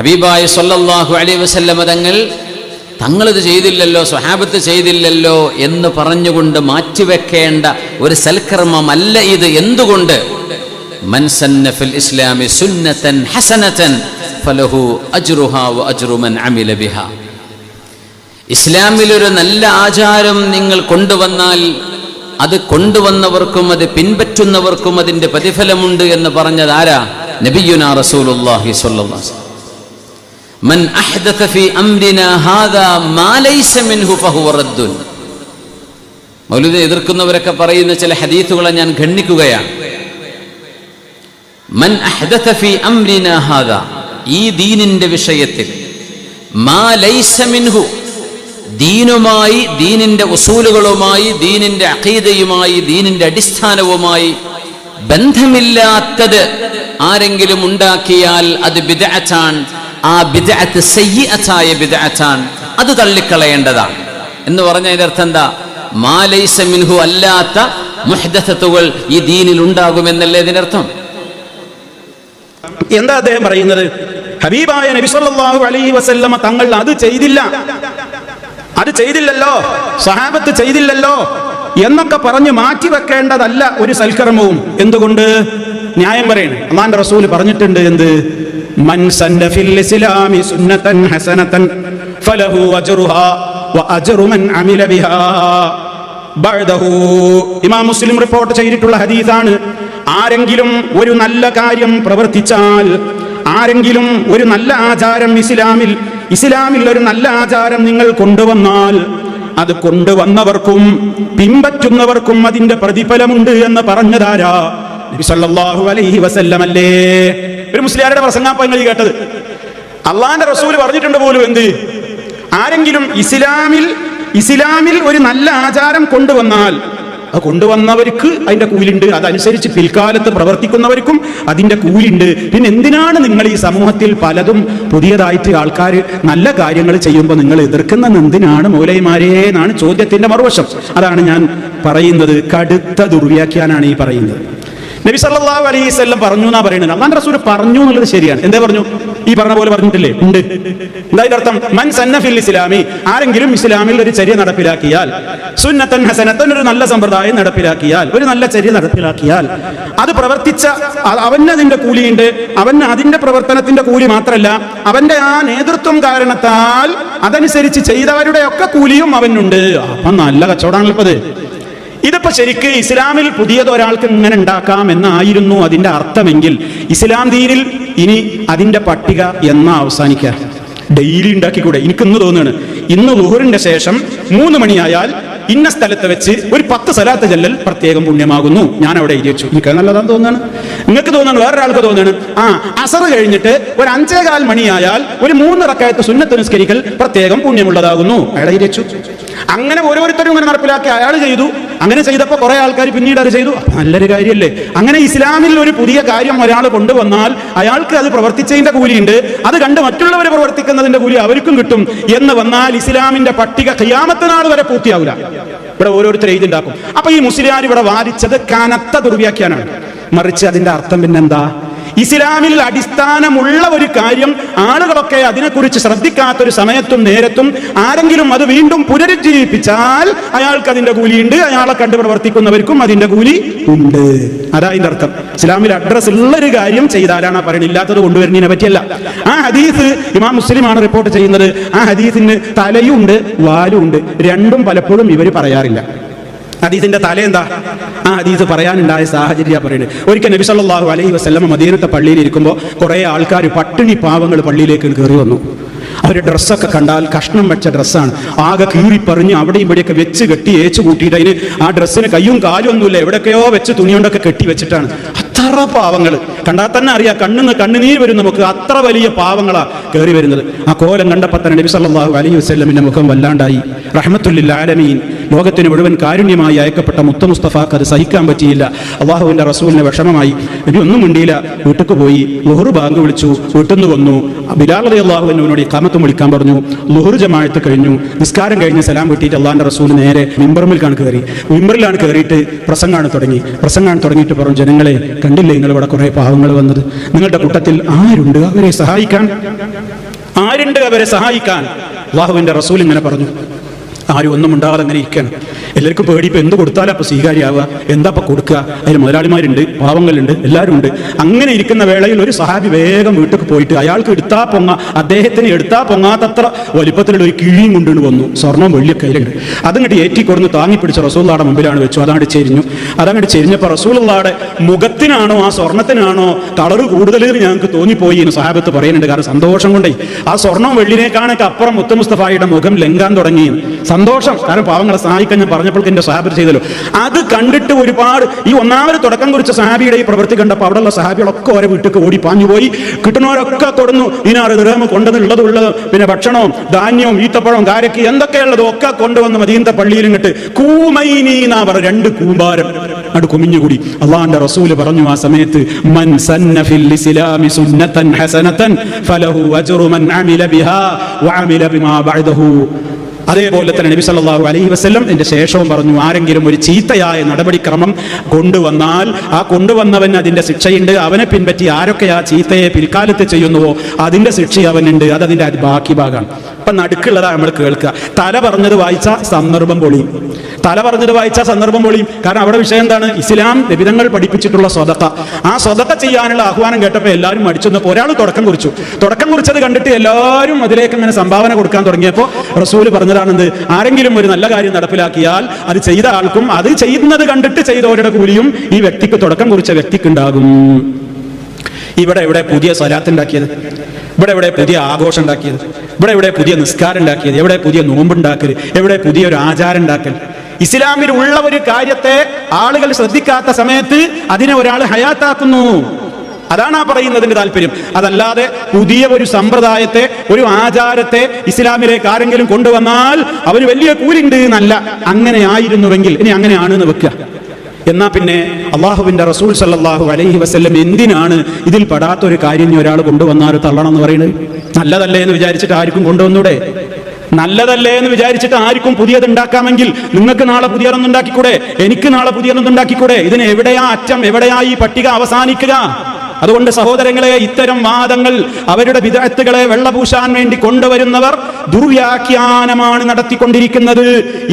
ഹബീബായ സൊല്ലാഹു അലൈഹി വസല്ലമ തങ്ങൾ തങ്ങളിത് ചെയ്തില്ലല്ലോ സ്വഹാബത്ത് ചെയ്തില്ലല്ലോ എന്ന് പറഞ്ഞുകൊണ്ട് മാറ്റിവെക്കേണ്ട ഒരു സൽക്കർമ്മമല്ല ഇത്. എന്തുകൊണ്ട്? മൻ സന്ന ഫിൽ ഇസ്ലാമി ഫലഹു വ അമില ഒരു നല്ല ആചാരം നിങ്ങൾ കൊണ്ടുവന്നാൽ അത് കൊണ്ടുവന്നവർക്കും അത് പിൻപറ്റുന്നവർക്കും അതിന്റെ പ്രതിഫലമുണ്ട് എന്ന് പറഞ്ഞത് ആരാ? നബിയുന വസല്ലം. മൻ അഹ്ദഥ ഫീ അംരിനാ ഹാദാ മാ ലൈസ മിൻഹു ഫഹുവ റദ്ദുൻ. മൗലൂദിനെ എതിർക്കുന്നവരൊക്കെ പറയുന്ന ചില ഹദീസുകളെ ഞാൻ ഖണ്ഡിക്കുകയാണ്. മൻ അഹ്ദഥ ഫീ അംരിനാ ഹാദാ ഈ ദീനിന്റെ വിഷയത്തിൽ. മാ ലൈസ മിൻഹു ദീനുമായി ദീനിന്റെ ഉസൂലുകളുമായി ദീനിന്റെ അഖീദയുമായി ദീനിന്റെ അടിസ്ഥാനവുമായി ബന്ധമില്ലാത്തത് ആരെങ്കിലും ഉണ്ടാക്കിയാൽ അത് ബിദഅത്താൻ ആ ബിദഅത്ത് സയ്യിഅത്തായ ബിദഅത്താണ്. അത് തള്ളിക്കളയേണ്ടതാണ് എന്ന് പറഞ്ഞതിന്റെ അർത്ഥം എന്താ? മാലൈസ മിൻഹു അല്ലാത്ത മുഹദത്തുകൾ ഈ ദീനിൽ ഉണ്ടാകുമെന്നല്ലേ ഇതിന്റെ അർത്ഥം? എന്താ അദ്ദേഹം പറയുന്നത്? ഹബീബായ നബി സല്ലല്ലാഹു അലൈഹി വസല്ലമ തങ്ങൾ അത് ചെയ്തില്ല. അത് ചെയ്തില്ലല്ലോ. സഹാബത്ത് ചെയ്തില്ലല്ലോ. എന്നൊക്കെ പറഞ്ഞു മാറ്റി വെക്കേണ്ടതല്ല ഒരു സൽക്കർമ്മവും. എന്തുകൊണ്ട്? ന്യായം പറയണേ. അള്ളാന്റെ റസൂൽ പറഞ്ഞിട്ടുണ്ട് എന്ത്? സന്ന ഫിൽ ഇസ്ലാമി സുന്നതൻ ഹസനതൻ ഫലഹു അജ്റുഹാ വ അജ്റു മൻ അമില ബിഹാ. ബഅദഹു. ഇമാം മുസ്ലിം റിപ്പോർട്ട് ചെയ്തിട്ടുള്ള ഹദീസാണ്. ആരെങ്കിലും ഒരു നല്ല കാര്യം പ്രവർത്തിച്ചാൽ ആരെങ്കിലും ഒരു നല്ല ആചാരം ഇസ്ലാമിൽ ഇസ്ലാമിൽ ഒരു നല്ല ആചാരം നിങ്ങൾ കൊണ്ടുവന്നാൽ അത് കൊണ്ടുവന്നവർക്കും പിൻപറ്റുന്നവർക്കും അതിന്റെ പ്രതിഫലമുണ്ട് എന്ന് പറഞ്ഞതാരാ? അലൈഹി ഒരു മുസ്ലിയാരുടെ ഈ കേട്ടത്. അള്ളാന്റെ റസൂൽ പറഞ്ഞിട്ടുണ്ട് പോലും എന്ത്? ആരെങ്കിലും ഇസ്ലാമിൽ ഇസ്ലാമിൽ ഒരു നല്ല ആചാരം കൊണ്ടുവന്നാൽ അത് കൊണ്ടുവന്നവർക്ക് അതിന്റെ കൂലുണ്ട്. അതനുസരിച്ച് പിൽക്കാലത്ത് പ്രവർത്തിക്കുന്നവർക്കും അതിന്റെ കൂലുണ്ട്. പിന്നെ എന്തിനാണ് നിങ്ങൾ ഈ സമൂഹത്തിൽ പലതും പുതിയതായിട്ട് ആൾക്കാർ നല്ല കാര്യങ്ങൾ ചെയ്യുമ്പോൾ നിങ്ങൾ എതിർക്കുന്നത് എന്തിനാണ് മൗലൈമാരേ എന്നാണ് ചോദ്യത്തിന്റെ മറുവശം. അതാണ് ഞാൻ പറയുന്നത്. കടുത്ത ദുർവ്യാഖ്യാനാണ് ഈ പറയുന്നത്. നബി സല്ലല്ലാഹു അലൈഹി വസല്ലം പറഞ്ഞു എന്നാ പറയുന്നത്. അള്ളാൻ റസൂൽ പറഞ്ഞു എന്നുള്ളത് ശരിയാണ്. എന്താ പറഞ്ഞു? ഈ പറഞ്ഞ പോലെ പറഞ്ഞിട്ടില്ലേ? ഉണ്ട്. എന്താ ഇതിന്റെ അർത്ഥം? മൻ സന്ന ഫിൽ ഇസ്ലാമി. ആരെങ്കിലും ഇസ്ലാമിൽ ഒരു ചര്യ നടപ്പിലാക്കിയാൽ സുന്നത്തൻ ഹസനത്തൻ ഒരു നല്ല സമ്പ്രദായം നടപ്പിലാക്കിയാൽ ഒരു നല്ല ചര്യ നടപ്പിലാക്കിയാൽ അത് പ്രവർത്തിച്ച അവന് അതിന്റെ കൂലിയുണ്ട്. അവന് അതിന്റെ പ്രവർത്തനത്തിന്റെ കൂലി മാത്രമല്ല അവന്റെ ആ നേതൃത്വം കാരണത്താൽ അതനുസരിച്ച് ചെയ്തവരുടെ ഒക്കെ കൂലിയും അവനുണ്ട്. അപ്പൊ നല്ല കച്ചവടമാണല്ലോ ഇതിപ്പോ ശരിക്ക് ഇസ്ലാമിൽ പുതിയതൊരാൾക്ക് ഇങ്ങനെ ഉണ്ടാക്കാം എന്നായിരുന്നു അതിന്റെ അർത്ഥമെങ്കിൽ ഇസ്ലാം ദീനിൽ ഇനി അതിന്റെ പട്ടിക എന്നാ അവസാനിക്കുക. ഡെയിലി ഉണ്ടാക്കിക്കൂടെ? എനിക്ക് ഇന്ന് തോന്നുകയാണ്. ഇന്ന് ലുഹറിന്റെ ശേഷം മൂന്ന് മണിയായാൽ ഇന്ന സ്ഥലത്ത് വെച്ച് ഒരു പത്ത് സ്ഥലത്ത് ചെല്ലൽ പ്രത്യേകം പുണ്യമാകുന്നു. ഞാൻ അവിടെ എഴുതി വെച്ചു. എനിക്ക് നല്ലതാന്ന് തോന്നുന്നു നിങ്ങൾക്ക് തോന്നുന്നു വേറൊരാൾക്ക് തോന്നുന്നു ആ അസർ കഴിഞ്ഞിട്ട് ഒരു അഞ്ചേകാൽ മണിയായാൽ ഒരു മൂന്ന് റക്കായത്ത് സുന്നത്ത് നിസ്കരിക്കൽ പ്രത്യേകം പുണ്യമുള്ളതാകുന്നു. അവിടെ എഴുതി വെച്ചു. അങ്ങനെ ഓരോരുത്തരും ഇങ്ങനെ നടപ്പിലാക്കി അയാൾ ചെയ്തു. അങ്ങനെ ചെയ്തപ്പോൾ കുറെ ആൾക്കാർ പിന്നീട് അത് ചെയ്തു. നല്ലൊരു കാര്യമല്ലേ അങ്ങനെ ഇസ്ലാമിൽ ഒരു പുതിയ കാര്യം ഒരാൾ കൊണ്ടുവന്നാൽ അയാൾക്ക് അത് പ്രവർത്തിച്ചതിന്റെ കൂലിയുണ്ട്. അത് കണ്ട് മറ്റുള്ളവർ പ്രവർത്തിക്കുന്നതിന്റെ കൂലി അവർക്കും കിട്ടും എന്ന് വന്നാൽ ഇസ്ലാമിന്റെ പട്ടിക കയ്യാമത്തെ നാൾ വരെ പൂർത്തിയാവില്ല. ഇവിടെ ഓരോരുത്തർ എഴുതിണ്ടാക്കും അപ്പൊ ഈ മുസ്ലിയാർ ഇവിടെ വാദിച്ചത് കനത്ത ദുർവ്യാഖ്യാനാണ് മറിച്ച് അതിന്റെ അർത്ഥം പിന്നെന്താ? ഇസ്ലാമിൽ അടിസ്ഥാനമുള്ള ഒരു കാര്യം ആളുകളൊക്കെ അതിനെക്കുറിച്ച് ശ്രദ്ധിക്കാത്തൊരു സമയത്തും നേരത്തും ആരെങ്കിലും അത് വീണ്ടും പുനരുജ്ജീവിപ്പിച്ചാൽ അയാൾക്ക് അതിന്റെ കൂലിയുണ്ട് അയാളെ കണ്ടു പ്രവർത്തിക്കുന്നവർക്കും അതിന്റെ കൂലി ഉണ്ട്. അതാ അതിന്റെ അർത്ഥം. ഇസ്ലാമിൽ അഡ്രസ് ഉള്ള ഒരു കാര്യം ചെയ്താലാണ് ആ പറയുന്നത് ഇല്ലാത്തത് കൊണ്ടുവരുന്നതിനെ പറ്റിയല്ല. ആ ഹദീസ് ഇമാം മുസ്ലിമാണ് റിപ്പോർട്ട് ചെയ്യുന്നത്. ആ ഹദീസിന് തലയുണ്ട് വാലുണ്ട്. രണ്ടും പലപ്പോഴും ഇവർ പറയാറില്ല. ഹദീസിന്റെ തല എന്താ ആ ഹദീസ് പറയാനുണ്ടായ സാഹചര്യമാണ് പറയുന്നത് ഒരിക്കൽ നബി സല്ലല്ലാഹു അലൈഹി വസല്ലം മദീനത്തെ പള്ളിയിൽ ഇരിക്കുമ്പോൾ കുറേ ആൾക്കാർ പട്ടിണി പാവങ്ങൾ പള്ളിയിലേക്ക് കയറി വന്നു. അവർ ഡ്രസ്സൊക്കെ കണ്ടാൽ കഷ്ണം വെച്ച ഡ്രസ്സാണ്. ആകെ കീറിപ്പറിഞ്ഞ് അവിടെയും ഇവിടെയൊക്കെ വെച്ച് കെട്ടി ഏച്ചു കൂട്ടിയിട്ട് അതിന് ആ ഡ്രസ്സിന് കയ്യും കാലും ഒന്നുമില്ല. എവിടെയൊക്കെയോ വെച്ച് തുണി കൊണ്ടൊക്കെ കെട്ടി വെച്ചിട്ടാണ്. അത്ര പാവങ്ങൾ കണ്ടാൽ തന്നെ അറിയാം കണ്ണിന്ന് കണ്ണുനീര് വരും നമുക്ക്. അത്ര വലിയ പാവങ്ങളാ കയറി വരുന്നത്. ആ കോലം കണ്ടപ്പോൾ തന്നെ നബി സല്ലല്ലാഹു അലൈഹി വസല്ലമിന്റെ മുഖം വല്ലാണ്ടായി. റഹ്മത്തുല്ലിൽ ആലമീൻ. ലോകത്തിന് മുഴുവൻ കാരുണ്യമായി അയക്കപ്പെട്ട മുത്ത മുസ്തഫാക്ക് അത് സഹിക്കാൻ പറ്റിയില്ല. അള്ളാഹുവിന്റെ റസൂലിന് വിഷമമായി. നബി ഒന്നും മിണ്ടിയില്ല. വീട്ടിക്ക് പോയി ലുഹർ ബാങ്ക് വിളിച്ചു. വീട്ടിൽ നിന്ന് വന്നു. ബിലാൽ അലി അള്ളാഹുവിനോട് കാമത്തും വിളിക്കാൻ പറഞ്ഞു. ലുഹർ ജമാഴത്ത് കഴിഞ്ഞു. നിസ്കാരം കഴിഞ്ഞ് സലാം കിട്ടിയിട്ട് അള്ളാഹിന്റെ റസൂൽ നേരെ മിമ്പർമിൽക്കാണ് കയറി. മിമ്പറിലാണ് കയറിയിട്ട് പ്രസംഗമാണ് തുടങ്ങി. പ്രസംഗമാണ് തുടങ്ങിയിട്ട് പറഞ്ഞു ജനങ്ങളെ കണ്ടില്ലേ നിങ്ങൾ ഇവിടെ കുറെ പാവങ്ങൾ വന്നത്? നിങ്ങളുടെ കൂട്ടത്തിൽ ആരുണ്ട് അവരെ സഹായിക്കാൻ? ആരുണ്ട് അവരെ സഹായിക്കാൻ? അള്ളാഹുവിന്റെ റസൂൽ ഇങ്ങനെ പറഞ്ഞു. ആരും ഒന്നും ഉണ്ടാകാതെ അങ്ങനെ ഇരിക്കണം. എല്ലാവർക്കും പേടി. ഇപ്പൊ എന്ത് കൊടുത്താലും അപ്പൊ സ്വീകാര്യാവുക എന്താ അപ്പം കൊടുക്കുക? അതിൽ മുതലാളിമാരുണ്ട് പാവങ്ങളുണ്ട് എല്ലാവരും ഉണ്ട് അങ്ങനെ ഇരിക്കുന്ന വേളയിൽ ഒരു സഹാബി വേഗം വീട്ടിൽ പോയിട്ട് അയാൾക്ക് എടുത്താ പൊങ്ങ അദ്ദേഹത്തിന് എടുത്താ പൊങ്ങാത്തത്ര വലിപ്പത്തിലുള്ള ഒരു കിഴിയും കൊണ്ടുകൊണ്ട് വന്നു സ്വർണം വെള്ളിയൊക്കെ കയ്യിലുണ്ട് അതങ്ങോട്ട് ഏറ്റി കൊടുന്ന് താങ്ങി പിടിച്ച റസൂള്ളാടെ മുമ്പിലാണ് വെച്ചു. അതങ്ങോട്ട് ചെരിഞ്ഞു. അതങ്ങോട്ട് ചെരിഞ്ഞപ്പോൾ റസൂള്ളാടെ മുഖത്തിനാണോ ആ സ്വർണത്തിനാണോ കളറ് കൂടുതൽ എന്ന് ഞങ്ങൾക്ക് തോന്നിപ്പോയി എന്ന് സഹാബത്ത് പറയുന്നുണ്ട്. കാരണം സന്തോഷം കൊണ്ടേ. ആ സ്വർണം വെള്ളിനേക്കാണൊക്കെ അപ്പുറം മുത്തമുസ്തഫായിയുടെ മുഖം ലങ്കാൻ തുടങ്ങി. സന്തോഷം. കാരണം പാവങ്ങളെ സഹായിക്കാൻ ഞാൻ പറഞ്ഞപ്പോൾ എന്റെ സഹാബി ചെയ്തല്ലോ. അത് കണ്ടിട്ട് ഒരുപാട് ഈ ഒന്നാമത് തുടക്കം കുറിച്ച സഹാബിയുടെ ഈ പ്രവൃത്തി കണ്ടപ്പോൾ അവിടെയുള്ള സഹാബികളൊക്കെ ഓരോ വീട്ടിലേക്ക് ഓടി പാഞ്ഞു പോയി. കിട്ടുന്നവരൊക്കെ തുടർന്നു ഇനാറ് ദൃഹം കൊണ്ടുവന്നുള്ളത് ഉള്ളത് പിന്നെ ഭക്ഷണവും ധാന്യവും ഈത്തപ്പഴവും കാരക്ക് എന്തൊക്കെയുള്ളതും ഒക്കെ കൊണ്ടുവന്ന് മദീനത്തെ പള്ളിയിലും കിട്ട് കൂമൈനി എന്നാ പറ രണ്ട് കൂമ്പാരം അത് കുമിഞ്ഞുകൂടി. അള്ളാന്റെ റസൂൽ പറഞ്ഞു ആ സമയത്ത് മൻ സന്ന ഫിൽ ഇസ്ലാമി സുന്നതൻ ഹസനതൻ ഫലഹു അജ്റു മൻ അമില ബിഹാ വഅമില ബിമാ ബഅദഹു. അതേപോലെ തന്നെ നബി സല്ലാഹു അലൈഹി വസ്ലം എന്റെ ശേഷവും പറഞ്ഞു ആരെങ്കിലും ഒരു ചീത്തയായ നടപടിക്രമം കൊണ്ടുവന്നാൽ ആ കൊണ്ടുവന്നവൻ അതിന്റെ ശിക്ഷയുണ്ട് അവനെ പിൻപറ്റി ആരൊക്കെ ആ ചീത്തയെ പിൽക്കാലത്ത് ചെയ്യുന്നുവോ അതിന്റെ ശിക്ഷ അവനുണ്ട് അത് അതിന്റെ ബാക്കി ഭാഗമാണ്. അപ്പൊ നടുക്കുള്ളതാണ് നമ്മൾ കേൾക്കുക. തല പറഞ്ഞത് വായിച്ച സന്ദർഭം പൊളിയും. തല പറഞ്ഞത് വായിച്ച സന്ദർഭം പൊളിയും. കാരണം അവിടെ വിഷയം എന്താണ്? ഇസ്ലാം ലഭിതങ്ങൾ പഠിപ്പിച്ചിട്ടുള്ള സ്വതക്ക. ആ സ്വതക്ക ചെയ്യാനുള്ള ആഹ്വാനം കേട്ടപ്പോൾ എല്ലാവരും മടിച്ചെന്നപ്പോൾ ഒരാൾ തുടക്കം കുറിച്ചു. തുടക്കം കുറിച്ചത് കണ്ടിട്ട് എല്ലാവരും അതിലേക്ക് ഇങ്ങനെ സംഭാവന കൊടുക്കാൻ തുടങ്ങിയപ്പോൾ റസൂൽ പറഞ്ഞതാണെന്ത്? ആരെങ്കിലും ഒരു നല്ല കാര്യം നടപ്പിലാക്കിയാൽ അത് ചെയ്ത ആൾക്കും അത് ചെയ്യുന്നത് കണ്ടിട്ട് ചെയ്തവരുടെ കൂലിയും ഈ വ്യക്തിക്ക് തുടക്കം കുറിച്ച വ്യക്തിക്ക് ഉണ്ടാകും ഇവിടെ ഇവിടെ പുതിയ സ്വലാത്ത് ഉണ്ടാക്കിയത്? ഇവിടെ ഇവിടെ പുതിയ ആഘോഷം ഉണ്ടാക്കിയത്? ഇവിടെ എവിടെ പുതിയ നിസ്കാരം ഉണ്ടാക്കിയത്? എവിടെ പുതിയ നോമ്പുണ്ടാക്കൽ എവിടെ പുതിയ ഒരു ആചാരം ഉണ്ടാക്കൽ ഇസ്ലാമിൽ ഉള്ള ഒരു കാര്യത്തെ ആളുകൾ ശ്രദ്ധിക്കാത്ത സമയത്ത് അതിനെ ഒരാൾ ഹയാത്താക്കുന്നു. അതാണ് ആ പറയുന്നതിന്റെ താല്പര്യം. അതല്ലാതെ പുതിയ ഒരു സമ്പ്രദായത്തെ ഒരു ആചാരത്തെ ഇസ്ലാമിലേക്ക് ആരെങ്കിലും കൊണ്ടുവന്നാൽ അവന് വലിയ കൂലിണ്ട് എന്നല്ല. അങ്ങനെ ആയിരുന്നുവെങ്കിൽ ഇനി അങ്ങനെയാണെന്ന് വെക്കുക. എന്നാ പിന്നെ അള്ളാഹുവിന്റെ റസൂൽ സല്ലാഹു അലൈഹി വസ്ല്ലം എന്തിനാണ് ഇതിൽ പെടാത്ത ഒരു കാര്യം ഒരാൾ കൊണ്ടുവന്നാൽ തള്ളണം എന്ന് പറയുന്നത്? നല്ലതല്ലേ എന്ന് വിചാരിച്ചിട്ട് ആർക്കും കൊണ്ടുവന്നൂടെ? നല്ലതല്ലേ എന്ന് വിചാരിച്ചിട്ട് ആർക്കും പുതിയത് ഉണ്ടാക്കാമെങ്കിൽ നിങ്ങൾക്ക് നാളെ പുതിയതൊന്നും ഉണ്ടാക്കിക്കൂടെ എനിക്ക് നാളെ പുതിയതൊന്നും ഉണ്ടാക്കിക്കൂടെ ഇതിന് എവിടെയാ അറ്റം? എവിടെയാ ഈ പട്ടിക അവസാനിക്കുക? അതുകൊണ്ട് സഹോദരങ്ങളെ ഇത്തരം വാദങ്ങൾ അവരുടെ വിദഗ്ധകളെ വെള്ളപൂശാൻ വേണ്ടി കൊണ്ടുവരുന്നവർ ദുർവ്യാഖ്യാനമാണ് നടത്തിക്കൊണ്ടിരിക്കുന്നത്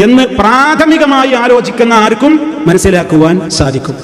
എന്ന് പ്രാഥമികമായി ആലോചിക്കുന്ന ആർക്കും മനസ്സിലാക്കുവാൻ സാധിക്കും.